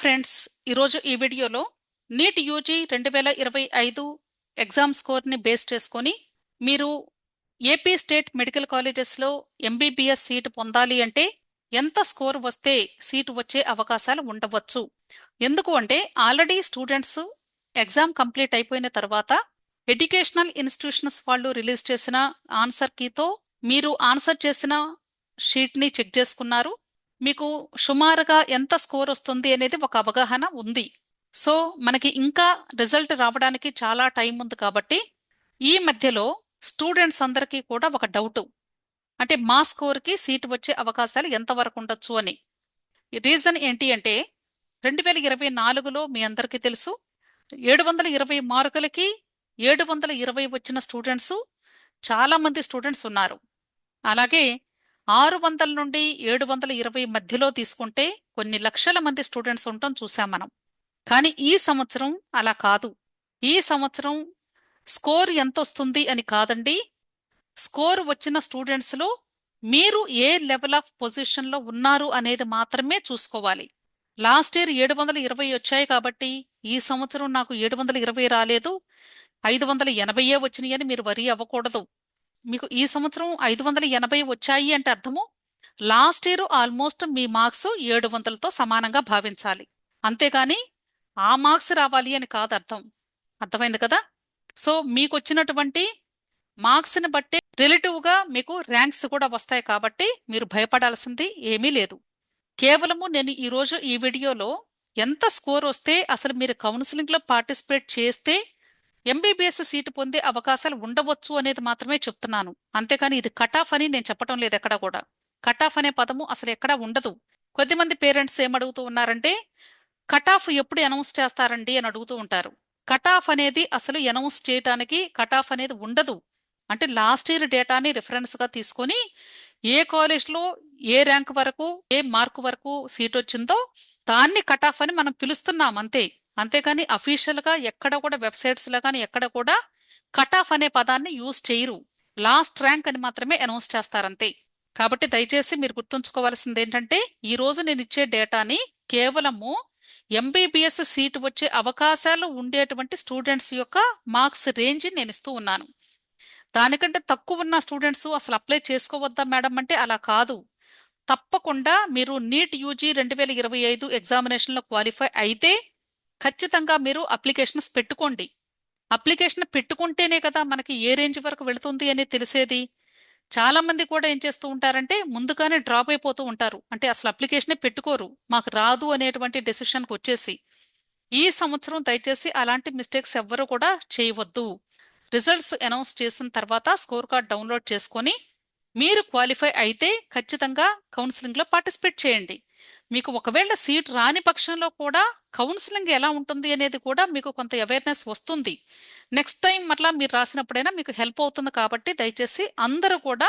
Friends ఈరోజు ఈ వీడియోలో నీట్ యూజీ రెండు వేల ఇరవై ఐదు ఎగ్జామ్ స్కోర్ని బేస్ చేసుకొని మీరు ఏపీ స్టేట్ మెడికల్ కాలేజెస్లో ఎంబీబీఎస్ సీటు పొందాలి అంటే ఎంత స్కోర్ వస్తే సీటు వచ్చే అవకాశాలు ఉండవచ్చు. ఎందుకు అంటే ఆల్రెడీ స్టూడెంట్స్ ఎగ్జామ్ కంప్లీట్ అయిపోయిన తర్వాత ఎడ్యుకేషనల్ ఇన్స్టిట్యూషన్స్ వాళ్ళు రిలీజ్ చేసిన ఆన్సర్ కీతో మీరు ఆన్సర్ చేసిన షీట్ని చెక్ చేసుకున్నారు. మీకు సుమారుగా ఎంత స్కోర్ వస్తుంది అనేది ఒక అవగాహన ఉంది. సో మనకి ఇంకా రిజల్ట్ రావడానికి చాలా టైం ఉంది కాబట్టి ఈ మధ్యలో స్టూడెంట్స్ అందరికీ కూడా ఒక డౌట్. అంటే మా స్కోర్కి సీట్ వచ్చే అవకాశాలు ఎంతవరకు ఉండొచ్చు అని. రీజన్ ఏంటి అంటే రెండు వేల ఇరవై నాలుగులో మీ అందరికీ తెలుసు. ఏడు వందల ఇరవై మార్కులకి ఏడు వందల ఇరవై వచ్చిన స్టూడెంట్స్ చాలా మంది స్టూడెంట్స్ ఉన్నారు. అలాగే ఆరు వందల నుండి ఏడు వందల ఇరవై మధ్యలో తీసుకుంటే కొన్ని లక్షల మంది స్టూడెంట్స్ ఉండటం చూసాం మనం. కానీ ఈ సంవత్సరం అలా కాదు. ఈ సంవత్సరం స్కోర్ ఎంత వస్తుంది అని కాదండి. స్కోర్ వచ్చిన స్టూడెంట్స్లో మీరు ఏ లెవెల్ ఆఫ్ పొజిషన్లో ఉన్నారు అనేది మాత్రమే చూసుకోవాలి. లాస్ట్ ఇయర్ ఏడు వందల ఇరవై వచ్చాయి కాబట్టి ఈ సంవత్సరం నాకు ఏడు వందల ఇరవై రాలేదు. ఐదు వందల ఎనభైయే వచ్చినాయి అని మీరు వరి అవ్వకూడదు. మీకు ఈ సంవత్సరం ఐదు వందల ఎనభై వచ్చాయి అంటే అర్థము? లాస్ట్ ఇయర్ ఆల్మోస్ట్ మీ మార్క్స్ ఏడు వందలతో సమానంగా భావించాలి. అంతేగాని ఆ మార్క్స్ రావాలి అని కాదు అర్థం. అర్థమైంది కదా? సో మీకు వచ్చినటువంటి మార్క్స్ని బట్టి రిలేటివ్గా మీకు ర్యాంక్స్ కూడా వస్తాయి కాబట్టి మీరు భయపడాల్సింది ఏమీ లేదు. కేవలము నేను ఈరోజు ఈ వీడియోలో ఎంత స్కోర్ వస్తే అసలు మీరు కౌన్సిలింగ్లో పార్టిసిపేట్ చేస్తే ఎంబీబీఎస్ సీటు పొందే అవకాశాలు ఉండవచ్చు అనేది మాత్రమే చెప్తున్నాను. అంతేకాని ఇది కట్ ఆఫ్ అని నేను చెప్పడం లేదు ఎక్కడ కూడా. కట్ ఆఫ్ అనే పదము అసలు ఎక్కడ ఉండదు. కొద్దిమంది పేరెంట్స్ ఏమడుగుతూ ఉన్నారంటే కట్ ఆఫ్ ఎప్పుడు అనౌన్స్ చేస్తారండి అని అడుగుతూ ఉంటారు. కట్ ఆఫ్ అనేది అసలు అనౌన్స్ చేయడానికి కట్ ఆఫ్ అనేది ఉండదు. అంటే లాస్ట్ ఇయర్ డేటాని రిఫరెన్స్గా తీసుకొని ఏ కాలేజ్లో ఏ ర్యాంక్ వరకు ఏ మార్కు వరకు సీట్ వచ్చిందో దాన్ని కట్ ఆఫ్ అని మనం పిలుస్తున్నాం అంతే. అంతేగాని అఫీషియల్గా ఎక్కడ కూడా వెబ్సైట్స్లో కానీ ఎక్కడ కూడా కట్ ఆఫ్ అనే పదాన్ని యూజ్ చేయరు. లాస్ట్ ర్యాంక్ అని మాత్రమే అనౌన్స్ చేస్తారంతే. కాబట్టి దయచేసి మీరు గుర్తుంచుకోవాల్సింది ఏంటంటే ఈ రోజు నేను ఇచ్చే డేటాని కేవలము ఎంబీబీఎస్ సీట్ వచ్చే అవకాశాలు ఉండేటువంటి స్టూడెంట్స్ యొక్క మార్క్స్ రేంజ్ నేను ఇస్తూ ఉన్నాను. దానికంటే తక్కువ ఉన్న స్టూడెంట్స్ అసలు అప్లై చేసుకోవద్దా మేడం అంటే అలా కాదు. తప్పకుండా మీరు నీట్ యూజీ రెండు వేల ఇరవై ఐదు ఎగ్జామినేషన్లో క్వాలిఫై అయితే ఖచ్చితంగా మీరు అప్లికేషన్స్ పెట్టుకోండి. అప్లికేషన్ పెట్టుకుంటేనే కదా మనకి ఏ రేంజ్ వరకు వెళుతుంది అని తెలిసేది. చాలా మంది కూడా ఏం చేస్తూ ఉంటారంటే ముందుగానే డ్రాప్ అయిపోతూ ఉంటారు. అంటే అసలు అప్లికేషనే పెట్టుకోరు. మాకు రాదు అనేటువంటి డెసిషన్కి వచ్చేసి ఈ సంవత్సరం దయచేసి అలాంటి మిస్టేక్స్ ఎవ్వరూ కూడా చేయవద్దు. రిజల్ట్స్ అనౌన్స్ చేసిన తర్వాత స్కోర్ కార్డ్ డౌన్లోడ్ చేసుకొని మీరు క్వాలిఫై అయితే ఖచ్చితంగా కౌన్సిలింగ్లో పార్టిసిపేట్ చేయండి. మీకు ఒకవేళ సీట్ రాని పక్షంలో కూడా కౌన్సిలింగ్ ఎలా ఉంటుంది అనేది కూడా మీకు కొంత అవేర్నెస్ వస్తుంది. నెక్స్ట్ టైం అట్లా మీరు రాసినప్పుడైనా మీకు హెల్ప్ అవుతుంది కాబట్టి దయచేసి అందరూ కూడా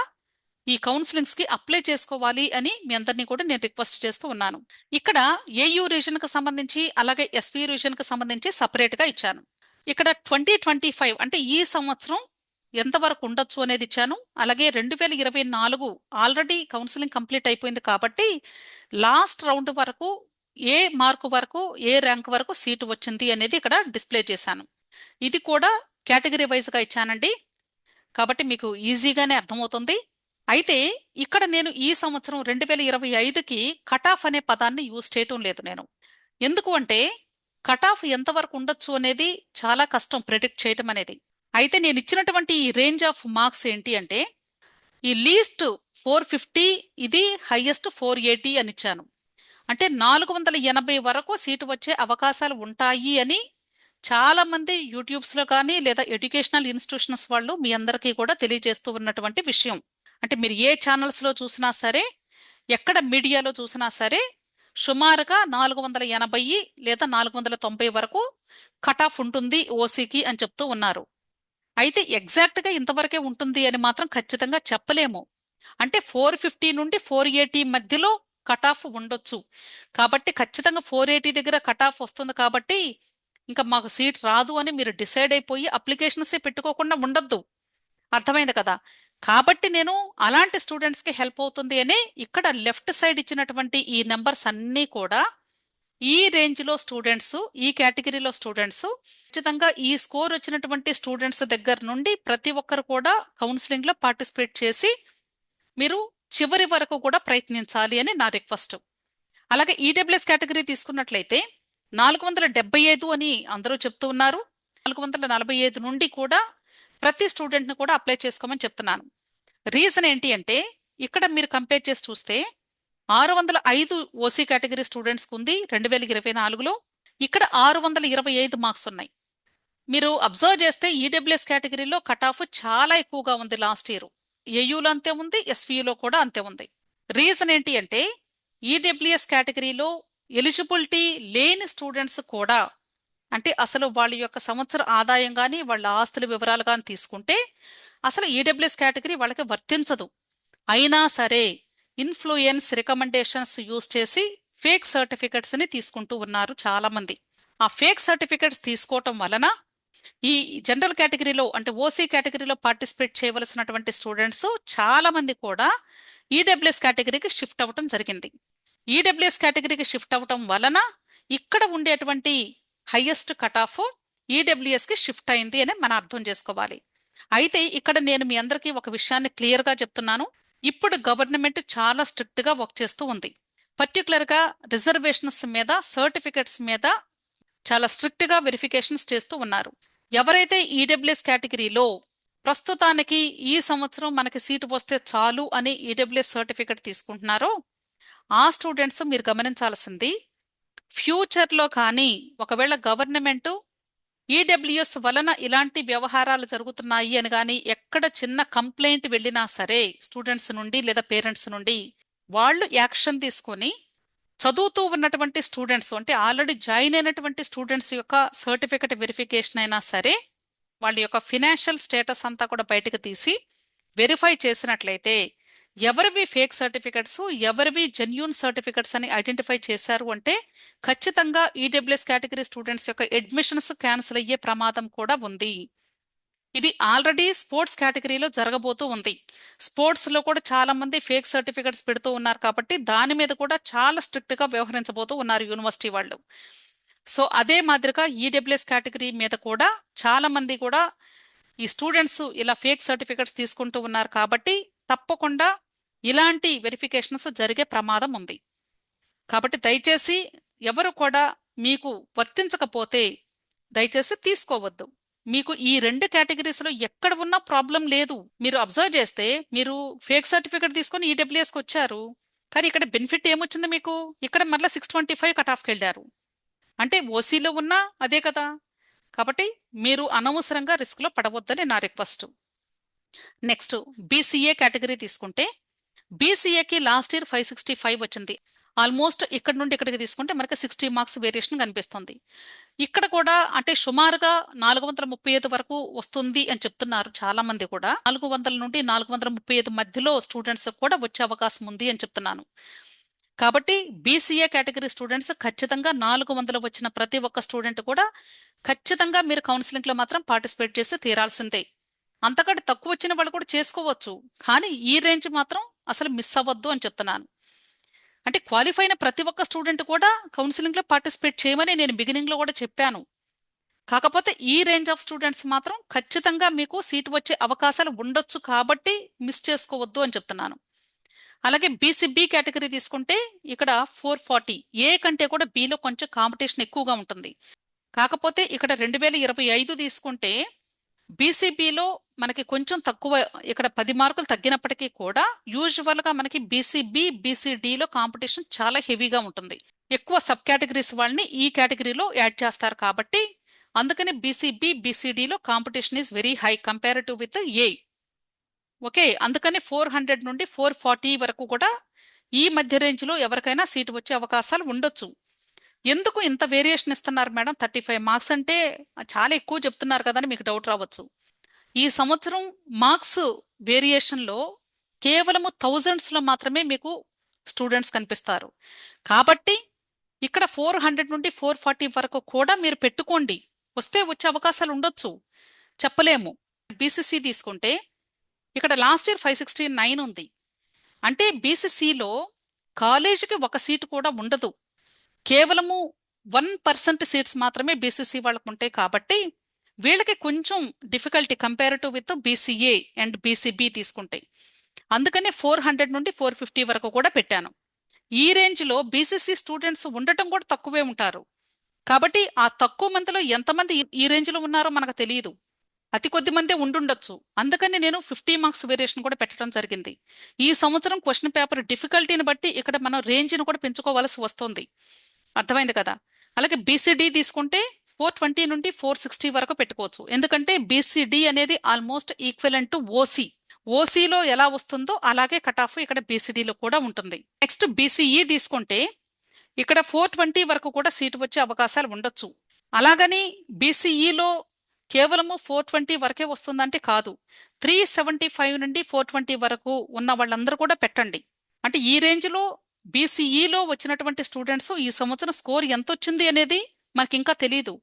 ఈ కౌన్సిలింగ్స్కి అప్లై చేసుకోవాలి అని మీ అందరినీ కూడా నేను రిక్వెస్ట్ చేస్తూ ఉన్నాను. ఇక్కడ ఏయూ రీజన్కి సంబంధించి అలాగే ఎస్పీ రీజన్కి సంబంధించి సపరేట్గా ఇచ్చాను. ఇక్కడ ట్వంటీ ట్వంటీ ఫైవ్ అంటే ఈ సంవత్సరం ఎంతవరకు ఉండొచ్చు అనేది ఇచ్చాను. అలాగే రెండు వేల ఇరవై నాలుగు ఆల్రెడీ కౌన్సిలింగ్ కంప్లీట్ అయిపోయింది కాబట్టి లాస్ట్ రౌండ్ వరకు ఏ మార్కు వరకు ఏ ర్యాంక్ వరకు సీటు వచ్చింది అనేది ఇక్కడ డిస్ప్లే చేశాను. ఇది కూడా కేటగిరీ వైజ్గా ఇచ్చానండి. కాబట్టి మీకు ఈజీగానే అర్థమవుతుంది. అయితే ఇక్కడ నేను ఈ సంవత్సరం రెండు వేల ఇరవై ఐదుకి కట్ ఆఫ్ అనే పదాన్ని యూజ్ చేయటం లేదు నేను. ఎందుకు అంటే కట్ ఆఫ్ ఎంతవరకు ఉండొచ్చు అనేది చాలా కష్టం ప్రిడిక్ట్ చేయటం అనేది. అయితే నేను ఇచ్చినటువంటి ఈ రేంజ్ ఆఫ్ మార్క్స్ ఏంటి అంటే ఈ లీస్ట్ ఫోర్ ఫిఫ్టీ ఇది హైయెస్ట్ ఫోర్ ఎయిటీ అని ఇచ్చాను. అంటే నాలుగు వందల ఎనభై వరకు సీటు వచ్చే అవకాశాలు ఉంటాయి అని చాలామంది యూట్యూబ్స్లో కానీ లేదా ఎడ్యుకేషనల్ ఇన్స్టిట్యూషన్స్ వాళ్ళు మీ అందరికీ కూడా తెలియజేస్తూ ఉన్నటువంటి విషయం. అంటే మీరు ఏ ఛానల్స్లో చూసినా సరే ఎక్కడ మీడియాలో చూసినా సరే సుమారుగా నాలుగు వందల ఎనభై లేదా నాలుగు వందల తొంభై వరకు కట్ ఆఫ్ ఉంటుంది ఓసీకి అని చెప్తూ ఉన్నారు. అయితే ఎగ్జాక్ట్గా ఇంతవరకే ఉంటుంది అని మాత్రం ఖచ్చితంగా చెప్పలేము. అంటే ఫోర్ ఫిఫ్టీ నుండి ఫోర్ ఎయిటీ మధ్యలో కట్ ఆఫ్ ఉండొచ్చు. కాబట్టి ఖచ్చితంగా ఫోర్ ఎయిటీ దగ్గర కట్ ఆఫ్ వస్తుంది కాబట్టి ఇంకా మాకు సీట్ రాదు అని మీరు డిసైడ్ అయిపోయి అప్లికేషన్సే పెట్టుకోకుండా ఉండొద్దు. అర్థమైంది కదా? కాబట్టి నేను అలాంటి స్టూడెంట్స్కి హెల్ప్ అవుతుంది అని ఇక్కడ లెఫ్ట్ సైడ్ ఇచ్చినటువంటి ఈ నెంబర్స్ అన్నీ కూడా ఈ రేంజ్లో స్టూడెంట్స్ ఈ కేటగిరీలో స్టూడెంట్స్ ఖచ్చితంగా ఈ స్కోర్ వచ్చినటువంటి స్టూడెంట్స్ దగ్గర నుండి ప్రతి ఒక్కరు కూడా కౌన్సిలింగ్లో పార్టిసిపేట్ చేసి మీరు చివరి వరకు కూడా ప్రయత్నించాలి అని నా రిక్వెస్ట్ అలాగే ఈడబ్ల్యూఎస్ కేటగిరీ తీసుకున్నట్లయితే నాలుగు వందల డెబ్బై ఐదు అని అందరూ చెప్తూ ఉన్నారు. నాలుగు వందల నలభై ఐదు నుండి కూడా ప్రతి స్టూడెంట్ని కూడా అప్లై చేసుకోమని చెప్తున్నాను. రీజన్ ఏంటి అంటే ఇక్కడ మీరు కంపేర్ చేసి చూస్తే ఆరు వందల ఐదు ఓసీ కేటగిరీ స్టూడెంట్స్కి ఉంది రెండు వేల ఇరవై నాలుగులో. ఇక్కడ ఆరు వందల ఇరవై ఐదు మార్క్స్ ఉన్నాయి. మీరు అబ్జర్వ్ చేస్తే ఈడబ్ల్యూఎస్ కేటగిరీలో కట్ ఆఫ్ చాలా ఎక్కువగా ఉంది లాస్ట్ ఇయర్. ఏయూలో అంతే ఉంది ఎస్వియులో కూడా అంతే ఉంది. రీజన్ ఏంటి అంటే ఈడబ్ల్యూఎస్ కేటగిరీలో ఎలిజిబిలిటీ లేని స్టూడెంట్స్ కూడా అంటే అసలు వాళ్ళ యొక్క సంవత్సర ఆదాయం కానీ వాళ్ళ ఆస్తుల వివరాలు కానీ తీసుకుంటే అసలు ఈడబ్ల్యూఎస్ కేటగిరీ వాళ్ళకి వర్తించదు. అయినా సరే ఇన్ఫ్లుయెన్స్ రికమెండేషన్స్ యూజ్ చేసి ఫేక్ సర్టిఫికెట్స్ని తీసుకుంటూ ఉన్నారు చాలా మంది ఆ ఫేక్ సర్టిఫికెట్స్ తీసుకోవటం వలన ఈ జనరల్ కేటగిరీలో అంటే ఓసీ కేటగిరీలో పార్టిసిపేట్ చేయవలసినటువంటి స్టూడెంట్స్ చాలా మంది కూడా ఈడబ్ల్యూఎస్ కేటగిరీకి షిఫ్ట్ అవ్వటం జరిగింది. ఈడబ్ల్యూఎస్ కేటగిరీకి షిఫ్ట్ అవ్వటం వలన ఇక్కడ ఉండేటువంటి హయ్యెస్ట్ కట్ ఆఫ్ ఈడబ్ల్యూఎస్కి షిఫ్ట్ అయింది అని మనం అర్థం చేసుకోవాలి. అయితే ఇక్కడ నేను మీ అందరికీ ఒక విషయాన్ని క్లియర్గా చెప్తున్నాను. ఇప్పుడు గవర్నమెంట్ చాలా స్ట్రిక్ట్గా వర్క్ చేస్తూ ఉంది. పర్టికులర్గా రిజర్వేషన్స్ మీద సర్టిఫికెట్స్ మీద చాలా స్ట్రిక్ట్గా వెరిఫికేషన్స్ చేస్తూ ఉన్నారు. ఎవరైతే ఈడబ్ల్యూఎస్ కేటగిరీలో ప్రస్తుతానికి ఈ సంవత్సరం మనకి సీటు వస్తే చాలు అని ఈడబ్ల్యూఎస్ సర్టిఫికెట్ తీసుకుంటున్నారో ఆ స్టూడెంట్స్ మీరు గమనించాల్సింది ఫ్యూచర్లో కానీ ఒకవేళ గవర్నమెంట్ ఈడబ్ల్యూఎస్ వలన ఇలాంటి వ్యవహారాలు జరుగుతున్నాయి అని కానీ ఎక్కడ చిన్న కంప్లైంట్ వెళ్ళినా సరే స్టూడెంట్స్ నుండి లేదా పేరెంట్స్ నుండి వాళ్ళు యాక్షన్ తీసుకొని చదువుతూ ఉన్నటువంటి స్టూడెంట్స్ అంటే ఆల్రెడీ జాయిన్ అయినటువంటి స్టూడెంట్స్ యొక్క సర్టిఫికెట్ వెరిఫికేషన్ అయినా సరే వాళ్ళ యొక్క ఫినాన్షియల్ స్టేటస్ అంతా కూడా బయటకు తీసి వెరిఫై చేసినట్లయితే ఎవరివి ఫేక్ సర్టిఫికెట్స్ ఎవరివి జెన్యున్ సర్టిఫికెట్స్ అని ఐడెంటిఫై చేశారు అంటే ఖచ్చితంగా ఈడబ్ల్యూఎస్ కేటగిరీ స్టూడెంట్స్ యొక్క అడ్మిషన్స్ క్యాన్సిల్ అయ్యే ప్రమాదం కూడా ఉంది. ఇది ఆల్రెడీ స్పోర్ట్స్ కేటగిరీలో జరగబోతూ ఉంది. స్పోర్ట్స్లో కూడా చాలా మంది ఫేక్ సర్టిఫికెట్స్ పెడుతూ ఉన్నారు కాబట్టి దాని మీద కూడా చాలా స్ట్రిక్ట్గా వ్యవహరించబోతూ ఉన్నారు యూనివర్సిటీ వాళ్ళు. సో అదే మాదిరిగా ఈడబ్ల్యూఎస్ కేటగిరీ మీద కూడా చాలా మంది కూడా ఈ స్టూడెంట్స్ ఇలా ఫేక్ సర్టిఫికెట్స్ తీసుకుంటూ ఉన్నారు కాబట్టి తప్పకుండా ఇలాంటి వెరిఫికేషన్స్ జరిగే ప్రమాదం ఉంది. కాబట్టి దయచేసి ఎవరు కూడా మీకు వర్తించకపోతే దయచేసి తీసుకోవద్దు. మీకు ఈ రెండు కేటగిరీస్లో ఎక్కడ ఉన్నా ప్రాబ్లం లేదు. మీరు అబ్జర్వ్ చేస్తే మీరు ఫేక్ సర్టిఫికేట్ తీసుకొని ఈడబ్ల్యూఎస్కి వచ్చారు. కానీ ఇక్కడ బెనిఫిట్ ఏమొచ్చింది మీకు? ఇక్కడ మరలా సిక్స్ ట్వంటీ ఫైవ్ కట్ ఆఫ్కి వెళ్ళారు. అంటే ఓసీలో ఉన్నా అదే కదా. కాబట్టి మీరు అనవసరంగా రిస్క్లో పడవద్దని నా రిక్వెస్ట్ నెక్స్ట్ బీసీఏ కేటగిరీ తీసుకుంటే బీసీఏకి last year five sixty five వచ్చింది. ఆల్మోస్ట్ ఇక్కడ నుండి ఇక్కడికి తీసుకుంటే మనకి సిక్స్టీ మార్క్స్ వేరియేషన్ కనిపిస్తుంది. ఇక్కడ కూడా అంటే సుమారుగా నాలుగు వందల ముప్పై ఐదు వరకు వస్తుంది అని చెప్తున్నారు చాలా మంది కూడా. నాలుగు వందల నుండి నాలుగు వందల ముప్పై ఐదు మధ్యలో స్టూడెంట్స్ కూడా వచ్చే అవకాశం ఉంది అని చెప్తున్నాను. కాబట్టి బీసీఏ కేటగిరీ స్టూడెంట్స్ ఖచ్చితంగా నాలుగు వందలు వచ్చిన ప్రతి ఒక్క స్టూడెంట్ కూడా ఖచ్చితంగా మీరు కౌన్సిలింగ్లో మాత్రం పార్టిసిపేట్ చేసి తీరాల్సిందే. అంతకంటే తక్కువ వచ్చిన వాళ్ళు కూడా చేసుకోవచ్చు. కానీ ఈ రేంజ్ మాత్రం అసలు మిస్ అవ్వద్దు అని చెప్తున్నాను. అంటే క్వాలిఫై అయిన ప్రతి ఒక్క స్టూడెంట్ కూడా కౌన్సిలింగ్లో పార్టిసిపేట్ చేయమని నేను బిగినింగ్లో కూడా చెప్పాను. కాకపోతే ఈ రేంజ్ ఆఫ్ స్టూడెంట్స్ మాత్రం ఖచ్చితంగా మీకు సీటు వచ్చే అవకాశాలు ఉండొచ్చు కాబట్టి మిస్ చేసుకోవద్దు అని చెప్తున్నాను. అలాగే బీసీబీ కేటగిరీ తీసుకుంటే ఇక్కడ ఫోర్ ఫార్టీ ఏ కంటే కూడా బీలో కొంచెం కాంపిటీషన్ ఎక్కువగా ఉంటుంది. కాకపోతే ఇక్కడ రెండు వేల ఇరవై ఐదు తీసుకుంటే బీసీబీలో మనకి కొంచెం తక్కువ ఇక్కడ పది మార్కులు తగ్గినప్పటికీ కూడా యూజువల్గా మనకి బీసీబీ బీసీడీలో కాంపిటీషన్ చాలా హెవీగా ఉంటుంది. ఎక్కువ సబ్ కేటగిరీస్ వాళ్ళని ఈ కేటగిరీలో యాడ్ చేస్తారు కాబట్టి అందుకని BCB బీసీడీలో competition is very high comparative with A okay అందుకని ఫోర్ హండ్రెడ్ నుండి ఫోర్ ఫార్టీ వరకు కూడా ఈ మధ్య రేంజ్లో ఎవరికైనా సీటు వచ్చే అవకాశాలు ఉండొచ్చు. ఎందుకు ఇంత వేరియేషన్ ఇస్తున్నారు మేడం? థర్టీ ఫైవ్ మార్క్స్ అంటే చాలా ఎక్కువ చెప్తున్నారు కదా అని మీకు డౌట్ రావచ్చు. ఈ సంవత్సరం మార్క్స్ వేరియేషన్లో కేవలము థౌజండ్స్లో మాత్రమే మీకు స్టూడెంట్స్ కనిపిస్తారు. కాబట్టి ఇక్కడ ఫోర్ హండ్రెడ్ నుండి ఫోర్ ఫార్టీ వరకు కూడా మీరు పెట్టుకోండి. వస్తే వచ్చే అవకాశాలు ఉండొచ్చు. చెప్పలేము. బీసీసీ తీసుకుంటే ఇక్కడ last year five sixty nine ఉంది. అంటే బీసీసీలో కాలేజీకి ఒక సీటు కూడా ఉండదు. కేవలము వన్ పర్సెంట్ సీట్స్ మాత్రమే బీసీసీ వాళ్ళకు ఉంటాయి కాబట్టి వీళ్ళకి కొంచెం difficulty comparative with BCA and BCB తీసుకుంటాయి. అందుకనే ఫోర్ హండ్రెడ్ నుండి ఫోర్ ఫిఫ్టీ వరకు కూడా పెట్టాను. ఈ రేంజ్లో బీసీసీ స్టూడెంట్స్ ఉండటం కూడా తక్కువే ఉంటారు. కాబట్టి ఆ తక్కువ మందిలో ఎంతమంది ఈ- ఈ రేంజ్లో ఉన్నారో మనకు తెలియదు. అతి కొద్ది మందే ఉండుండొచ్చు. అందుకని నేను ఫిఫ్టీ మార్క్స్ వేరియేషన్ కూడా పెట్టడం జరిగింది. ఈ సంవత్సరం క్వశ్చన్ పేపర్ డిఫికల్టీని బట్టి ఇక్కడ మనం రేంజ్ని కూడా పెంచుకోవాల్సి వస్తుంది. అర్థమైంది కదా? అలాగే బీసీడీ తీసుకుంటే ఫోర్ ట్వంటీ నుండి ఫోర్ సిక్స్టీ వరకు పెట్టుకోవచ్చు. ఎందుకంటే బీసీడీ అనేది ఆల్మోస్ట్ ఈక్వలెంట్ టు ఓసీ ఓసీలో ఎలా వస్తుందో అలాగే కట్ ఆఫ్ ఇక్కడ బీసీడీలో కూడా ఉంటుంది. నెక్స్ట్ బీసీఈ తీసుకుంటే ఇక్కడ ఫోర్ ట్వంటీ వరకు కూడా సీటు వచ్చే అవకాశాలు ఉండొచ్చు. అలాగని బీసీఈలో కేవలము ఫోర్ ట్వంటీ వరకే వస్తుందంటే కాదు. త్రీ సెవెంటీ ఫైవ్ నుండి ఫోర్ ట్వంటీ వరకు ఉన్న వాళ్ళందరూ కూడా పెట్టండి. అంటే ఈ రేంజ్లో బీసీఈలో వచ్చినటువంటి స్టూడెంట్స్ ఈ సంవత్సరం స్కోర్ ఎంత వచ్చింది అనేది మనకి ఇంకా తెలియదు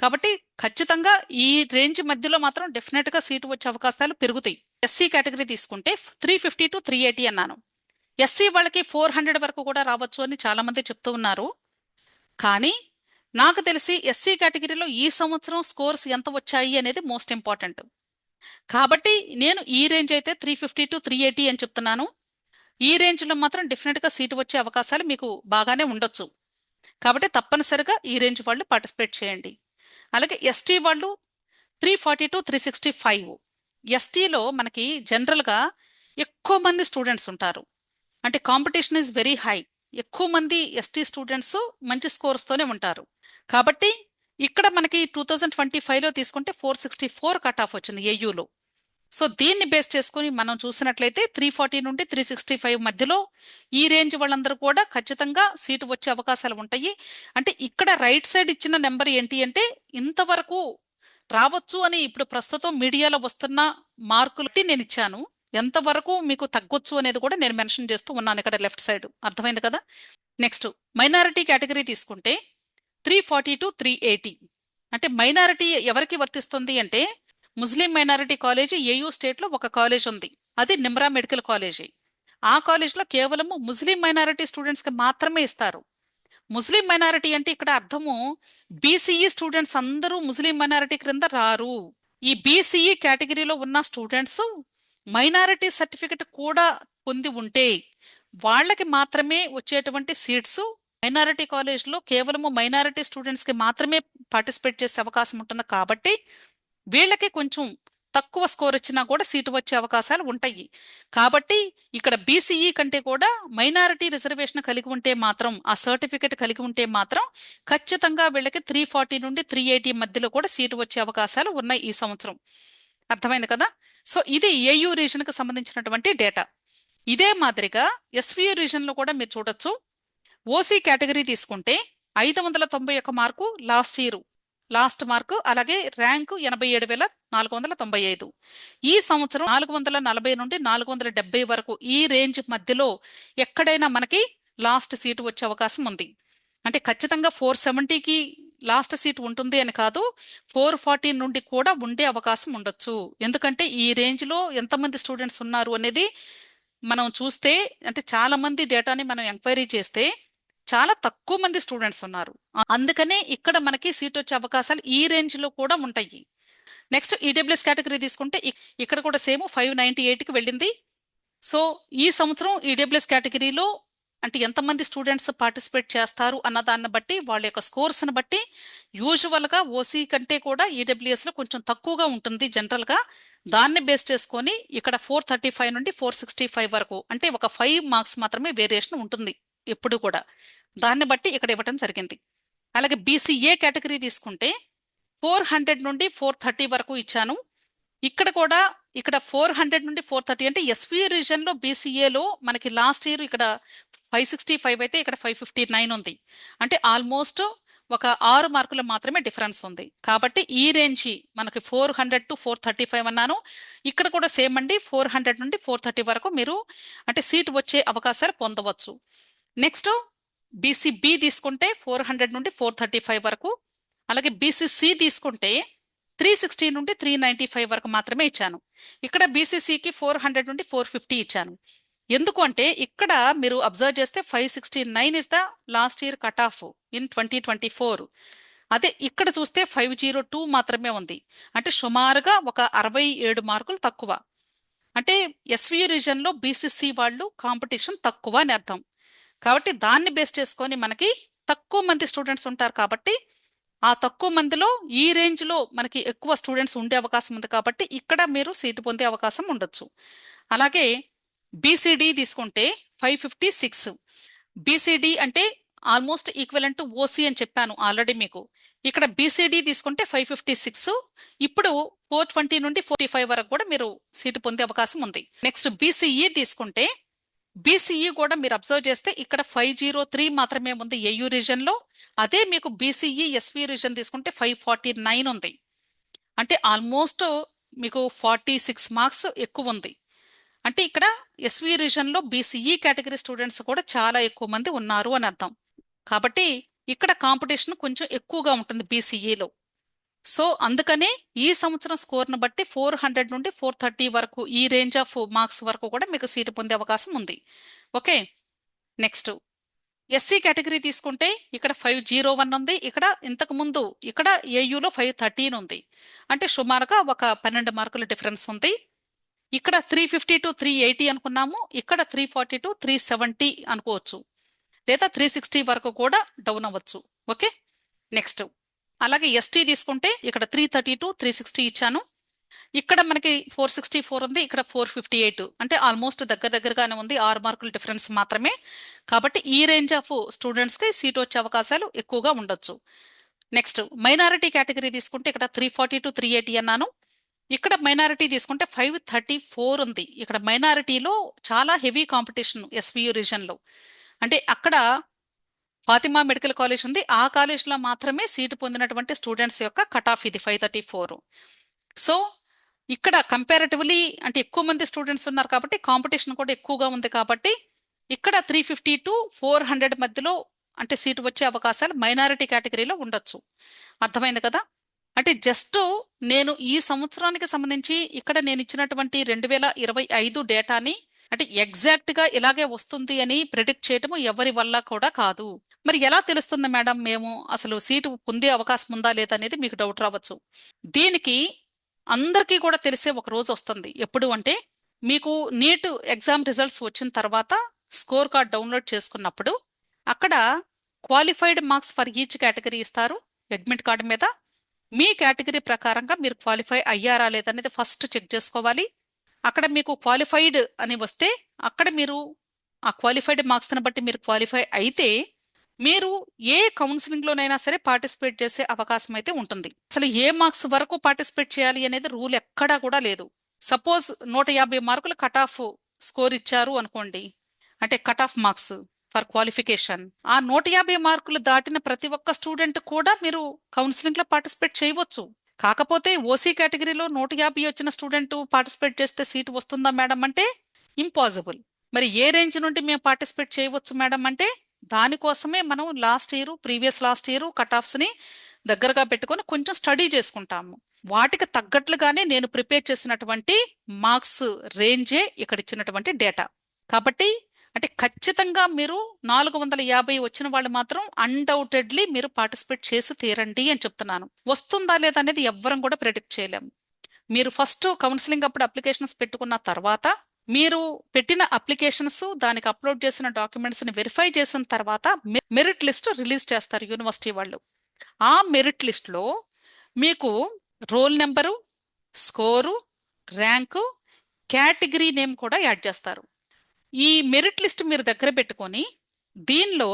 కాబట్టి ఖచ్చితంగా ఈ రేంజ్ మధ్యలో మాత్రం డెఫినెట్గా సీటు వచ్చే అవకాశాలు పెరుగుతాయి. ఎస్సీ కేటగిరీ తీసుకుంటే three fifty to three eighty అన్నాను. ఎస్సీ వాళ్ళకి ఫోర్ హండ్రెడ్ వరకు కూడా రావచ్చు అని చాలా మంది చెప్తూ ఉన్నారు. కానీ నాకు తెలిసి ఎస్సీ కేటగిరీలో ఈ సంవత్సరం స్కోర్స్ ఎంత వచ్చాయి అనేది మోస్ట్ ఇంపార్టెంట్. కాబట్టి నేను ఈ రేంజ్ అయితే three fifty to three eighty అని చెప్తున్నాను. ఈ రేంజ్లో మాత్రం డెఫినెట్గా సీటు వచ్చే అవకాశాలు మీకు బాగానే ఉండొచ్చు. కాబట్టి తప్పనిసరిగా ఈ రేంజ్ వాళ్ళు పార్టిసిపేట్ చేయండి. అలాగే ఎస్టీ వాళ్ళు three forty to three sixty five. ఎస్టీలో మనకి జనరల్గా ఎక్కువ మంది స్టూడెంట్స్ ఉంటారు. అంటే కాంపిటీషన్ ఈజ్ వెరీ హై. ఎక్కువ మంది ఎస్టీ స్టూడెంట్స్ మంచి స్కోర్స్తోనే ఉంటారు. కాబట్టి ఇక్కడ మనకి టూ థౌజండ్ ట్వంటీ ఫైవ్లో తీసుకుంటే four sixty four cut off వచ్చింది ఏయూలో సో దీన్ని బేస్ చేసుకుని మనం చూసినట్లయితే త్రీ ఫార్టీ నుండి త్రీ సిక్స్టీ ఫైవ్ మధ్యలో ఈ రేంజ్ వాళ్ళందరూ కూడా ఖచ్చితంగా సీటు వచ్చే అవకాశాలు ఉంటాయి. అంటే ఇక్కడ రైట్ సైడ్ ఇచ్చిన నెంబర్ ఏంటి అంటే ఇంతవరకు రావచ్చు అని ఇప్పుడు ప్రస్తుతం మీడియాలో వస్తున్న మార్కులు నేను ఇచ్చాను. ఎంతవరకు మీకు తగ్గొచ్చు అనేది కూడా నేను మెన్షన్ చేస్తూ ఉన్నాను ఇక్కడ లెఫ్ట్ సైడ్ అర్థమైంది కదా? నెక్స్ట్ మైనారిటీ కేటగిరీ తీసుకుంటే three forty to three eighty అంటే మైనారిటీ ఎవరికి వర్తిస్తుంది అంటే ముస్లిం మైనారిటీ కాలేజీ ఏయూ స్టేట్లో ఒక కాలేజ్ ఉంది. అది నిమ్రా మెడికల్ కాలేజీ. ఆ కాలేజ్లో కేవలము ముస్లిం మైనారిటీ స్టూడెంట్స్కి మాత్రమే ఇస్తారు. ముస్లిం మైనారిటీ అంటే ఇక్కడ అర్థము బీసీఈ స్టూడెంట్స్ అందరూ ముస్లిం మైనారిటీ క్రింద రారు. ఈ బీసీఈ కేటగిరీలో ఉన్న స్టూడెంట్స్ మైనారిటీ సర్టిఫికెట్ కూడా పొంది ఉంటే వాళ్ళకి మాత్రమే వచ్చేటువంటి సీట్స్ మైనారిటీ కాలేజ్లో కేవలము మైనారిటీ స్టూడెంట్స్కి మాత్రమే పార్టిసిపేట్ చేసే అవకాశం ఉంటుంది కాబట్టి వీళ్ళకి కొంచెం తక్కువ స్కోర్ వచ్చినా కూడా సీటు వచ్చే అవకాశాలు ఉంటాయి. కాబట్టి ఇక్కడ బీసీఈ కంటే కూడా మైనారిటీ రిజర్వేషన్ కలిగి ఉంటే మాత్రం ఆ సర్టిఫికెట్ కలిగి ఉంటే మాత్రం ఖచ్చితంగా వీళ్ళకి త్రీ ఫార్టీ నుండి త్రీ ఎయిటీ మధ్యలో కూడా సీటు వచ్చే అవకాశాలు ఉన్నాయి ఈ సంవత్సరం. అర్థమైంది కదా? సో ఇది ఏయూ రీజన్కి సంబంధించినటువంటి డేటా. ఇదే మాదిరిగా ఎస్వియు రీజన్లో కూడా మీరు చూడొచ్చు. ఓసీ కేటగిరీ తీసుకుంటే ఐదు వందల తొంభై ఒక్క mark last year. Last mark అలాగే ర్యాంకు ఎనభై ఏడు వేల నాలుగు వందల తొంభై ఐదు. ఈ సంవత్సరం నాలుగు వందల నలభై నుండి నాలుగు వందల డెబ్బై వరకు ఈ రేంజ్ మధ్యలో ఎక్కడైనా మనకి లాస్ట్ సీటు వచ్చే అవకాశం ఉంది. అంటే ఖచ్చితంగా ఫోర్ సెవెంటీకి లాస్ట్ సీట్ ఉంటుంది అని కాదు ఫోర్ ఫార్టీ నుండి కూడా ఉండే అవకాశం ఉండొచ్చు. ఎందుకంటే ఈ రేంజ్లో ఎంతమంది స్టూడెంట్స్ ఉన్నారు అనేది మనం చూస్తే అంటే చాలామంది డేటాని మనం ఎంక్వైరీ చేస్తే చాలా తక్కువ మంది స్టూడెంట్స్ ఉన్నారు. అందుకనే ఇక్కడ మనకి సీట్ వచ్చే అవకాశాలు ఈ రేంజ్లో కూడా ఉంటాయి. నెక్స్ట్ ఈడబ్ల్యూఎస్ కేటగిరీ తీసుకుంటే ఇక్కడ కూడా సేమ్ ఫైవ్ నైన్టీ ఎయిట్కి వెళ్ళింది. సో ఈ సంవత్సరం ఈడబ్ల్యూఎస్ కేటగిరీలో అంటే ఎంతమంది స్టూడెంట్స్ పార్టిసిపేట్ చేస్తారు అన్న దాన్ని బట్టి వాళ్ళ యొక్క స్కోర్స్ని బట్టి యూజువల్గా ఓసీ కంటే కూడా ఈడబ్ల్యూఎస్లో కొంచెం తక్కువగా ఉంటుంది జనరల్గా. దాన్ని బేస్ చేసుకొని ఇక్కడ ఫోర్ థర్టీ ఫైవ్ నుండి ఫోర్ సిక్స్టీ ఫైవ్ వరకు అంటే ఒక ఫైవ్ మార్క్స్ మాత్రమే వేరియేషన్ ఉంటుంది. ఎప్పుడు కూడా. దాన్ని బట్టి ఇక్కడ ఇవ్వటం జరిగింది. అలాగే బీసీఏ కేటగిరీ తీసుకుంటే ఫోర్ హండ్రెడ్ నుండి ఫోర్ థర్టీ వరకు ఇచ్చాను. ఇక్కడ కూడా ఇక్కడ ఫోర్ హండ్రెడ్ నుండి ఫోర్ థర్టీ అంటే ఎస్వి రీజన్లో బీసీఏలో మనకి లాస్ట్ ఇయర్ ఇక్కడ ఫైవ్ సిక్స్టీ ఫైవ్ అయితే ఇక్కడ ఫైవ్ ఫిఫ్టీ నైన్ ఉంది. అంటే ఆల్మోస్ట్ ఒక ఆరు మార్కులు మాత్రమే డిఫరెన్స్ ఉంది. కాబట్టి ఈ రేంజ్ మనకి four hundred to four thirty five అన్నాను. ఇక్కడ కూడా సేమ్ అండి ఫోర్ హండ్రెడ్ నుండి ఫోర్ థర్టీ వరకు మీరు అంటే సీట్ వచ్చే అవకాశాలు పొందవచ్చు. నెక్స్ట్ బీసీబీ తీసుకుంటే ఫోర్ హండ్రెడ్ నుండి ఫోర్ థర్టీ ఫైవ్ వరకు అలాగే బీసీసీ తీసుకుంటే త్రీ సిక్స్టీ నుండి త్రీ నైంటీ ఫైవ్ వరకు మాత్రమే ఇచ్చాను. ఇక్కడ బీసీసీకి ఫోర్ హండ్రెడ్ నుండి ఫోర్ ఫిఫ్టీ ఇచ్చాను. ఎందుకు అంటే ఇక్కడ మీరు అబ్జర్వ్ చేస్తే five sixty nine is the last year cut off in twenty twenty four అదే ఇక్కడ చూస్తే ఫైవ్ జీరో టూ మాత్రమే ఉంది. అంటే సుమారుగా ఒక అరవై ఏడు మార్కులు తక్కువ. అంటే ఎస్వి రీజన్లో బీసీసీ వాళ్ళు కాంపిటీషన్ తక్కువ అని అర్థం. కాబట్టి దాన్ని బేస్ చేసుకొని మనకి తక్కువ మంది స్టూడెంట్స్ ఉంటారు కాబట్టి ఆ తక్కువ మందిలో ఈ రేంజ్లో మనకి ఎక్కువ స్టూడెంట్స్ ఉండే అవకాశం ఉంది కాబట్టి ఇక్కడ మీరు సీటు పొందే అవకాశం ఉండొచ్చు. అలాగే బీసీడీ తీసుకుంటే ఫైవ్ ఫిఫ్టీ సిక్స్ బీసీడీ అంటే ఆల్మోస్ట్ ఈక్వలెంట్ ఓసీ అని చెప్పాను ఆల్రెడీ మీకు. ఇక్కడ బీసీడీ తీసుకుంటే ఫైవ్ ఫిఫ్టీ సిక్స్ ఇప్పుడు ఫోర్ ట్వంటీ నుండి ఫోర్టీ ఫైవ్ వరకు కూడా మీరు సీటు పొందే అవకాశం ఉంది. నెక్స్ట్ బీసీఈ తీసుకుంటే బీసీఈ కూడా మీరు అబ్జర్వ్ చేస్తే ఇక్కడ ఫైవ్ జీరో త్రీ మాత్రమే ఉంది ఏయూ రీజన్లో అదే మీకు బీసీఈ ఎస్వి రీజన్ తీసుకుంటే ఫైవ్ ఫార్టీ నైన్ ఉంది. అంటే ఆల్మోస్ట్ మీకు ఫార్టీ సిక్స్ మార్క్స్ ఎక్కువ ఉంది. అంటే ఇక్కడ ఎస్వి రీజన్లో బీసీఈ కేటగిరీ స్టూడెంట్స్ కూడా చాలా ఎక్కువ మంది ఉన్నారు అని అర్థం. కాబట్టి ఇక్కడ కాంపిటీషన్ కొంచెం ఎక్కువగా ఉంటుంది బీసీఈలో సో అందుకనే ఈ సంవత్సరం స్కోర్ను బట్టి ఫోర్ హండ్రెడ్ నుండి ఫోర్ థర్టీ వరకు ఈ రేంజ్ ఆఫ్ మార్క్స్ వరకు కూడా మీకు సీటు పొందే అవకాశం ఉంది. ఓకే నెక్స్ట్ ఎస్సీ కేటగిరీ తీసుకుంటే ఇక్కడ ఫైవ్ జీరో వన్ ఉంది. ఇక్కడ ఇంతకు ముందు ఇక్కడ ఏయూలో ఫైవ్ థర్టీన్ ఉంది. అంటే సుమారుగా ఒక పన్నెండు మార్కుల డిఫరెన్స్ ఉంది. ఇక్కడ three fifty to three eighty అనుకున్నాము. ఇక్కడ three forty to three seventy అనుకోవచ్చు. లేదా త్రీ సిక్స్టీ వరకు కూడా డౌన్ అవ్వచ్చు. ఓకే నెక్స్ట్ అలాగే ఎస్టీ తీసుకుంటే ఇక్కడ three thirty to three sixty ఇచ్చాను. ఇక్కడ మనకి ఫోర్ సిక్స్టీ ఫోర్ ఉంది ఇక్కడ ఫోర్ ఫిఫ్టీ ఎయిట్ అంటే ఆల్మోస్ట్ దగ్గర దగ్గరగానే ఉంది ఆరు మార్కుల డిఫరెన్స్ మాత్రమే. కాబట్టి ఈ రేంజ్ ఆఫ్ స్టూడెంట్స్కి సీట్ వచ్చే అవకాశాలు ఎక్కువగా ఉండొచ్చు. నెక్స్ట్ మైనారిటీ కేటగిరీ తీసుకుంటే ఇక్కడ three forty to three eighty అన్నాను. ఇక్కడ మైనారిటీ తీసుకుంటే ఫైవ్ థర్టీ ఫోర్ ఉంది. ఇక్కడ మైనారిటీలో చాలా హెవీ కాంపిటీషన్ ఎస్వియు రీజన్లో అంటే అక్కడ ఫాతిమా మెడికల్ కాలేజ్ ఉంది. ఆ కాలేజ్లో మాత్రమే సీటు పొందినటువంటి స్టూడెంట్స్ యొక్క కట్ ఆఫ్ ఇది ఫైవ్ థర్టీ ఫోర్. సో ఇక్కడ కంపారిటివ్లీ అంటే ఎక్కువ మంది స్టూడెంట్స్ ఉన్నారు కాబట్టి కాంపిటీషన్ కూడా ఎక్కువగా ఉంది కాబట్టి ఇక్కడ three fifty to four hundred మధ్యలో అంటే సీటు వచ్చే అవకాశాలు మైనారిటీ కేటగిరీలో ఉండొచ్చు. అర్థమైంది కదా? అంటే జస్ట్ నేను ఈ సంవత్సరానికి సంబంధించి ఇక్కడ నేను ఇచ్చినటువంటి రెండు వేల ఇరవై ఐదు డేటాని అంటే ఎగ్జాక్ట్గా ఇలాగే వస్తుంది అని ప్రిడిక్ట్ చేయటము ఎవరి వల్ల కూడా కాదు. మరి ఎలా తెలుస్తుంది మేడం మేము? అసలు సీటు పొందే అవకాశం ఉందా లేదా అనేది మీకు డౌట్ రావచ్చు. దీనికి అందరికీ కూడా తెలిసే ఒక రోజు వస్తుంది. ఎప్పుడు అంటే మీకు నీట్ ఎగ్జామ్ రిజల్ట్స్ వచ్చిన తర్వాత స్కోర్ కార్డ్ డౌన్లోడ్ చేసుకున్నప్పుడు అక్కడ qualified marks for each category ఇస్తారు. అడ్మిట్ కార్డు మీద మీ కేటగిరీ ప్రకారంగా మీరు క్వాలిఫై అయ్యారా లేదనేది ఫస్ట్ చెక్ చేసుకోవాలి. అక్కడ మీకు క్వాలిఫైడ్ అని వస్తే అక్కడ మీరు ఆ క్వాలిఫైడ్ మార్క్స్ని బట్టి మీరు క్వాలిఫై అయితే మీరు ఏ కౌన్సిలింగ్లోనైనా సరే పార్టిసిపేట్ చేసే అవకాశం అయితే ఉంటుంది. అసలు ఏ మార్క్స్ వరకు పార్టిసిపేట్ చేయాలి అనేది రూల్ ఎక్కడా కూడా లేదు. సపోజ్ నూట యాభై మార్కులు కట్ ఆఫ్ స్కోర్ ఇచ్చారు అనుకోండి అంటే cut off marks for qualification ఆ నూట యాభై మార్కులు దాటిన ప్రతి ఒక్క స్టూడెంట్ కూడా మీరు కౌన్సిలింగ్లో పార్టిసిపేట్ చేయవచ్చు. కాకపోతే ఓసీ కేటగిరీలో నూట యాభై వచ్చిన స్టూడెంట్ పార్టిసిపేట్ చేస్తే సీట్ వస్తుందా మేడం అంటే ఇంపాసిబుల్. మరి ఏ రేంజ్ నుండి మేము పార్టిసిపేట్ చేయవచ్చు మేడం అంటే దానికోసమే మనం last year previous last year cut ఆఫ్స్ని దగ్గరగా పెట్టుకొని కొంచెం స్టడీ చేసుకుంటాము. వాటికి తగ్గట్లుగానే నేను ప్రిపేర్ చేసినటువంటి మార్క్స్ రేంజే ఇక్కడ ఇచ్చినటువంటి డేటా. కాబట్టి అంటే ఖచ్చితంగా మీరు నాలుగు వందల యాభై వచ్చిన వాళ్ళు మాత్రం అన్డౌటెడ్లీ మీరు పార్టిసిపేట్ చేసి తీరండి అని చెప్తున్నాను. వస్తుందా లేదా అనేది ఎవ్వరం కూడా ప్రిడిక్ట్ చేయలేము మీరు ఫస్ట్ కౌన్సిలింగ్ అప్పుడు అప్లికేషన్స్ పెట్టుకున్న తర్వాత మీరు పెట్టిన అప్లికేషన్స్ దానికి అప్లోడ్ చేసిన డాక్యుమెంట్స్ని వెరిఫై చేసిన తర్వాత మెరిట్ లిస్ట్ రిలీజ్ చేస్తారు యూనివర్సిటీ వాళ్ళు. ఆ మెరిట్ లిస్ట్లో మీకు roll number score rank category name కూడా యాడ్ చేస్తారు. ఈ మెరిట్ లిస్ట్ మీరు దగ్గర పెట్టుకొని దీనిలో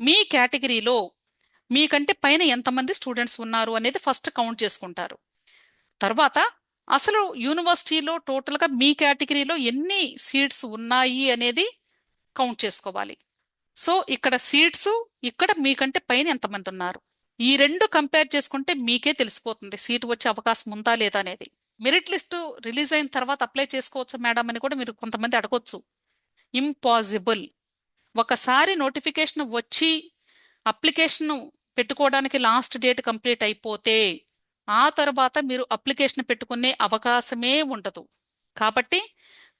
మీ కేటగిరీలో మీకంటే పైన ఎంతమంది స్టూడెంట్స్ ఉన్నారు అనేది ఫస్ట్ కౌంట్ చేసుకుంటారు. తర్వాత అసలు యూనివర్సిటీలో టోటల్గా మీ కేటగిరీలో ఎన్ని సీట్స్ ఉన్నాయి అనేది కౌంట్ చేసుకోవాలి. సో ఇక్కడ సీట్స్ ఇక్కడ మీకంటే పైన ఎంతమంది ఉన్నారు? ఈ రెండు కంపేర్ చేసుకుంటే మీకే తెలిసిపోతుంది సీట్ వచ్చే అవకాశం ఉందా లేదా అనేది. మెరిట్ లిస్టు రిలీజ్ అయిన తర్వాత అప్లై చేసుకోవచ్చు మేడం అని కూడా మీరు కొంతమంది అడగొచ్చు. ఇంపాసిబుల్ ఒకసారి నోటిఫికేషన్ వచ్చి అప్లికేషన్ పెట్టుకోవడానికి లాస్ట్ డేట్ కంప్లీట్ అయిపోతే ఆ తర్వాత మీరు అప్లికేషన్ పెట్టుకునే అవకాశమే ఉండదు. కాబట్టి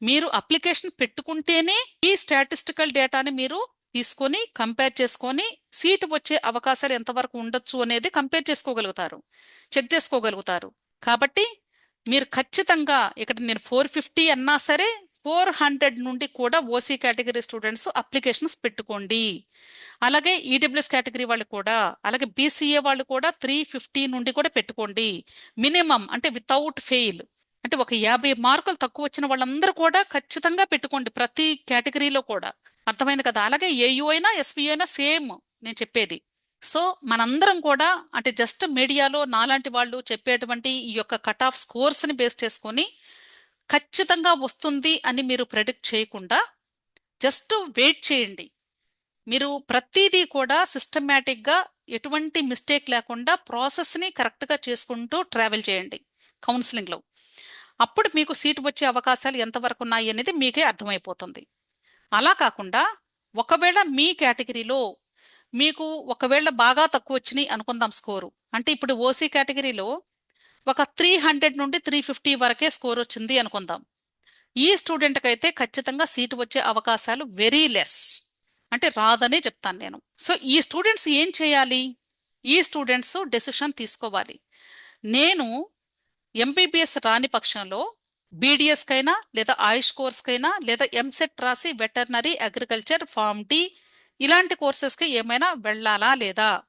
మీరు అప్లికేషన్ పెట్టుకుంటేనే ఈ స్టాటిస్టికల్ డేటాని మీరు తీసుకొని కంపేర్ చేసుకొని సీటు వచ్చే అవకాశాలు ఎంతవరకు ఉండొచ్చు అనేది కంపేర్ చేసుకోగలుగుతారు చెక్ చేసుకోగలుగుతారు. కాబట్టి మీరు ఖచ్చితంగా ఇక్కడ నేను ఫోర్ ఫిఫ్టీ అన్నా సరే ఫోర్ హండ్రెడ్ నుండి కూడా ఓసీ కేటగిరీ స్టూడెంట్స్ అప్లికేషన్స్ పెట్టుకోండి. అలాగే ఈడబ్ల్యూఎస్ కేటగిరీ వాళ్ళు కూడా అలాగే బీసీఏ వాళ్ళు కూడా త్రీ ఫిఫ్టీ నుండి కూడా పెట్టుకోండి. మినిమం అంటే వితౌట్ ఫెయిల్ అంటే ఒక యాభై మార్కులు తక్కువ వచ్చిన వాళ్ళందరూ కూడా ఖచ్చితంగా పెట్టుకోండి ప్రతి కేటగిరీలో కూడా. అర్థమైంది కదా? అలాగే ఏయూ అయినా ఎస్వి అయినా సేమ్ నేను చెప్పేది. సో మనందరం కూడా అంటే జస్ట్ మీడియాలో నాలాంటి వాళ్ళు చెప్పేటువంటి ఈ యొక్క కట్ ఆఫ్ స్కోర్స్ని బేస్ చేసుకొని ఖచ్చితంగా వస్తుంది అని మీరు ప్రెడిక్ట్ చేయకుండా జస్ట్ వెయిట్ చేయండి. మీరు ప్రతిదీ కూడా సిస్టమేటిక్గా ఎటువంటి మిస్టేక్ లేకుండా ప్రాసెస్ని కరెక్ట్గా చేసుకుంటూ ట్రావెల్ చేయండి కౌన్సిలింగ్లో అప్పుడు మీకు సీట్ వచ్చే అవకాశాలు ఎంతవరకు ఉన్నాయి అనేది మీకే అర్థమైపోతుంది. అలా కాకుండా ఒకవేళ మీ కేటగిరీలో మీకు ఒకవేళ బాగా తక్కువ వచ్చినాయి అనుకుందాం స్కోరు అంటే ఇప్పుడు ఓసీ కేటగిరీలో ఒక త్రీ హండ్రెడ్ నుండి త్రీ ఫిఫ్టీ వరకే స్కోర్ వచ్చింది అనుకుందాం. ఈ స్టూడెంట్కి అయితే ఖచ్చితంగా సీటు వచ్చే అవకాశాలు వెరీ లెస్ అంటే రాదనే చెప్తాను నేను. సో ఈ స్టూడెంట్స్ ఏం చేయాలి? ఈ స్టూడెంట్స్ డెసిషన్ తీసుకోవాలి. నేను ఎంబీబీఎస్ రాని పక్షంలో బీడిఎస్కైనా లేదా ఆయుష్ కోర్స్కైనా లేదా ఎంసెట్ రాసి వెటర్నరీ అగ్రికల్చర్ ఫార్మ్ డి ఇలాంటి కోర్సెస్కి ఏమైనా వెళ్ళాలా లేదా?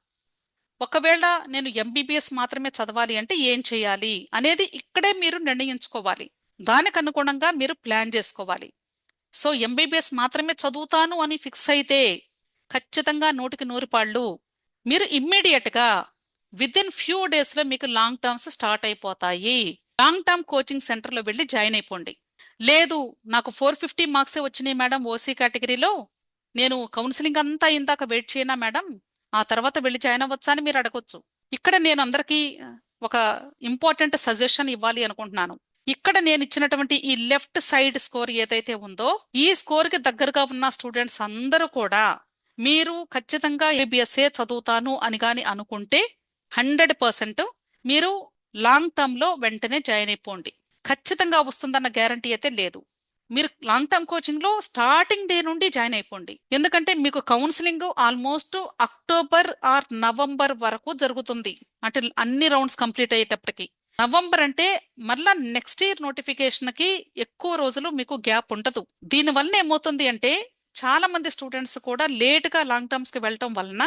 ఒకవేళ నేను ఎంబీబీఎస్ మాత్రమే చదవాలి అంటే ఏం చేయాలి అనేది ఇక్కడే మీరు నిర్ణయించుకోవాలి. దానికి అనుగుణంగా మీరు ప్లాన్ చేసుకోవాలి. సో ఎంబీబీఎస్ మాత్రమే చదువుతాను అని ఫిక్స్ అయితే ఖచ్చితంగా నూటికి నూరు పాళ్ళు మీరు ఇమ్మీడియట్గా విదిన్ ఇన్ ఫ్యూ డేస్లో మీకు లాంగ్ టర్మ్స్ స్టార్ట్ అయిపోతాయి. లాంగ్ టర్మ్ కోచింగ్ సెంటర్లో వెళ్ళి జాయిన్ అయిపోండి. లేదు నాకు ఫోర్ ఫిఫ్టీ మార్క్సే వచ్చినాయి మేడం ఓసీ కేటగిరీలో. నేను కౌన్సిలింగ్ అంతా ఇందాక వెయిట్ చేయనా మేడం? ఆ తర్వాత వెళ్ళి జాయిన్ అవ్వచ్చా అని మీరు అడగొచ్చు. ఇక్కడ నేను అందరికీ ఒక ఇంపార్టెంట్ సజెషన్ ఇవ్వాలి అనుకుంటున్నాను. ఇక్కడ నేను ఇచ్చినటువంటి ఈ లెఫ్ట్ సైడ్ స్కోర్ ఏదైతే ఉందో ఈ స్కోర్కి దగ్గరగా ఉన్న స్టూడెంట్స్ అందరూ కూడా మీరు ఖచ్చితంగా ఏబిఎస్ఏ చదువుతాను అని కానీ అనుకుంటే హండ్రెడ్ పర్సెంట్ మీరు లాంగ్ టర్మ్లో వెంటనే జాయిన్ అయిపోండి. ఖచ్చితంగా వస్తుందన్న గ్యారంటీ అయితే లేదు. మీరు లాంగ్ టర్మ్ కోచింగ్లో స్టార్టింగ్ డే నుండి జాయిన్ అయిపోండి. ఎందుకంటే మీకు counselling almost October or November వరకు జరుగుతుంది. అంటే అన్ని రౌండ్స్ కంప్లీట్ అయ్యేటప్పటికి. నవంబర్ అంటే మళ్ళా నెక్స్ట్ ఇయర్ నోటిఫికేషన్కి ఎక్కువ రోజులు మీకు గ్యాప్ ఉండదు. దీని వలన ఏమవుతుంది అంటే చాలా మంది స్టూడెంట్స్ కూడా లేట్గా లాంగ్ టర్మ్స్కి వెళ్ళటం వలన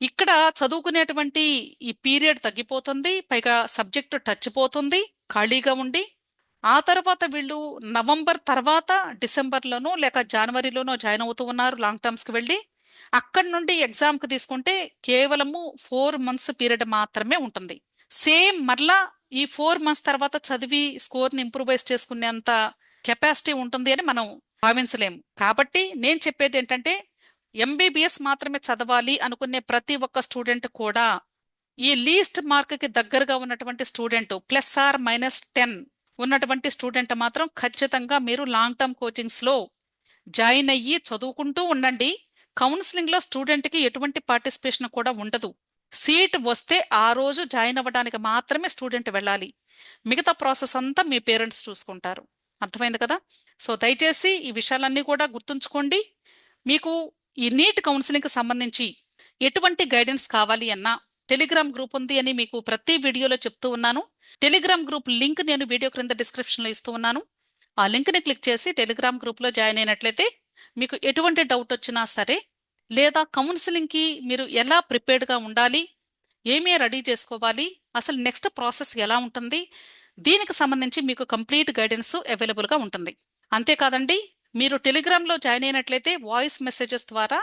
ఇక్కడ చదువుకునేటువంటి ఈ పీరియడ్ తగ్గిపోతుంది పైగా సబ్జెక్టు టచ్ పోతుంది ఖాళీగా ఉండి ఆ తర్వాత వీళ్ళు నవంబర్ తర్వాత డిసెంబర్లోనో లేక జనవరిలోనో జాయిన్ అవుతూ ఉన్నారు లాంగ్ టర్మ్స్కి వెళ్ళి. అక్కడి నుండి ఎగ్జామ్కి తీసుకుంటే కేవలము ఫోర్ మంత్స్ పీరియడ్ మాత్రమే ఉంటుంది. సేమ్ మరలా ఈ ఫోర్ మంత్స్ తర్వాత చదివి స్కోర్ని ఇంప్రూవైజ్ చేసుకునేంత కెపాసిటీ ఉంటుంది అని మనం భావించలేము. కాబట్టి నేను చెప్పేది ఏంటంటే ఎంబీబీఎస్ మాత్రమే చదవాలి అనుకునే ప్రతి ఒక్క స్టూడెంట్ కూడా ఈ లీస్ట్ మార్క్కి దగ్గరగా ఉన్నటువంటి student plus or minus ten ఉన్నటువంటి స్టూడెంట్ మాత్రం ఖచ్చితంగా మీరు లాంగ్ టర్మ్ కోచింగ్స్లో జాయిన్ అయ్యి చదువుకుంటూ ఉండండి. కౌన్సిలింగ్లో స్టూడెంట్కి ఎటువంటి పార్టిసిపేషన్ కూడా ఉండదు. సీట్ వస్తే ఆ రోజు జాయిన్ అవ్వడానికి మాత్రమే స్టూడెంట్ వెళ్ళాలి. మిగతా ప్రాసెస్ అంతా మీ పేరెంట్స్ చూసుకుంటారు. అర్థమైంది కదా? సో దయచేసి ఈ విషయాలన్నీ కూడా గుర్తుంచుకోండి. మీకు ఈ నీట్ కౌన్సిలింగ్కి సంబంధించి ఎటువంటి గైడెన్స్ కావాలి అన్నా టెలిగ్రామ్ గ్రూప్ ఉంది అని మీకు ప్రతి వీడియోలో చెప్తూ ఉన్నాను. టెలిగ్రామ్ గ్రూప్ లింక్ నేను వీడియో క్రింద డిస్క్రిప్షన్లో ఇస్తూ ఉన్నాను. ఆ లింక్ని క్లిక్ చేసి టెలిగ్రామ్ గ్రూప్లో జాయిన్ అయినట్లయితే మీకు ఎటువంటి డౌట్ వచ్చినా సరే లేదా కౌన్సిలింగ్కి మీరు ఎలా ప్రిపేర్డ్గా ఉండాలి ఏమే రెడీ చేసుకోవాలి అసలు నెక్స్ట్ ప్రాసెస్ ఎలా ఉంటుంది దీనికి సంబంధించి మీకు కంప్లీట్ గైడెన్స్ అవైలబుల్గా ఉంటుంది. అంతేకాదండి మీరు టెలిగ్రామ్లో జాయిన్ అయినట్లయితే వాయిస్ మెసేజెస్ ద్వారా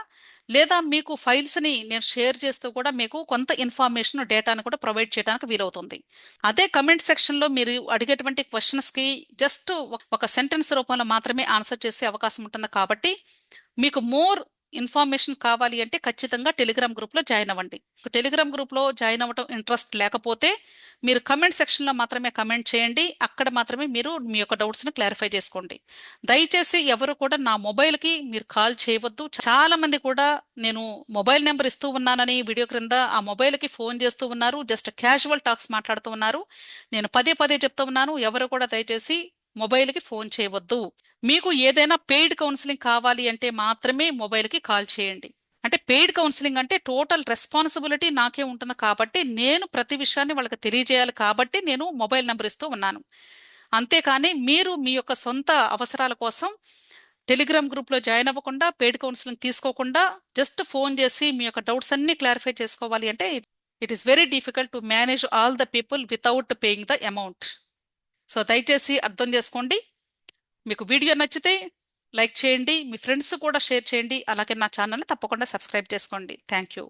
లేదా మీకు ఫైల్స్ని నేను షేర్ చేస్తూ కూడా మీకు కొంత ఇన్ఫర్మేషన్ డేటాను కూడా ప్రొవైడ్ చేయడానికి వీలవుతుంది. అదే కమెంట్ సెక్షన్లో మీరు అడిగేటువంటి క్వశ్చన్స్కి జస్ట్ ఒక సెంటెన్స్ రూపంలో మాత్రమే ఆన్సర్ చేసే అవకాశం ఉంటుంది కాబట్టి మీకు మోర్ ఇన్ఫర్మేషన్ కావాలి అంటే ఖచ్చితంగా టెలిగ్రామ్ గ్రూప్లో జాయిన్ అవ్వండి. టెలిగ్రామ్ గ్రూప్లో జాయిన్ అవ్వడం ఇంట్రెస్ట్ లేకపోతే మీరు కమెంట్ సెక్షన్లో మాత్రమే కమెంట్ చేయండి. అక్కడ మాత్రమే మీరు మీ యొక్క డౌట్స్ని క్లారిఫై చేసుకోండి. దయచేసి ఎవరు కూడా నా మొబైల్కి మీరు కాల్ చేయవద్దు. చాలా మంది కూడా నేను మొబైల్ నెంబర్ ఇస్తూ ఉన్నానని వీడియో క్రింద ఆ మొబైల్కి ఫోన్ చేస్తూ ఉన్నారు. జస్ట్ క్యాజువల్ టాక్స్ మాట్లాడుతూ ఉన్నారు. నేను పదే పదే చెప్తూ ఉన్నాను. ఎవరు కూడా దయచేసి మొబైల్కి ఫోన్ చేయవద్దు. మీకు ఏదైనా పెయిడ్ కౌన్సిలింగ్ కావాలి అంటే మాత్రమే మొబైల్కి కాల్ చేయండి. అంటే పెయిడ్ కౌన్సిలింగ్ అంటే టోటల్ రెస్పాన్సిబిలిటీ నాకే ఉంటుంది కాబట్టి నేను ప్రతి విషయాన్ని వాళ్ళకి తెలియజేయాలి కాబట్టి నేను మొబైల్ నెంబర్ ఇస్తూ ఉన్నాను. అంతేకాని మీరు మీ యొక్క సొంత అవసరాల కోసం టెలిగ్రామ్ గ్రూప్లో జాయిన్ అవ్వకుండా పెయిడ్ కౌన్సిలింగ్ తీసుకోకుండా జస్ట్ ఫోన్ చేసి మీ యొక్క డౌట్స్ అన్ని క్లారిఫై చేసుకోవాలి అంటే it is very difficult to manage all the people without paying the amount. So దయచేసి అర్థం చేసుకోండి. మీకు వీడియో నచ్చితే లైక్ చేయండి. మీ ఫ్రెండ్స్ కూడా షేర్ చేయండి. అలాగే నా ఛానల్ని తప్పకుండా సబ్స్క్రైబ్ చేసుకోండి. Thank you.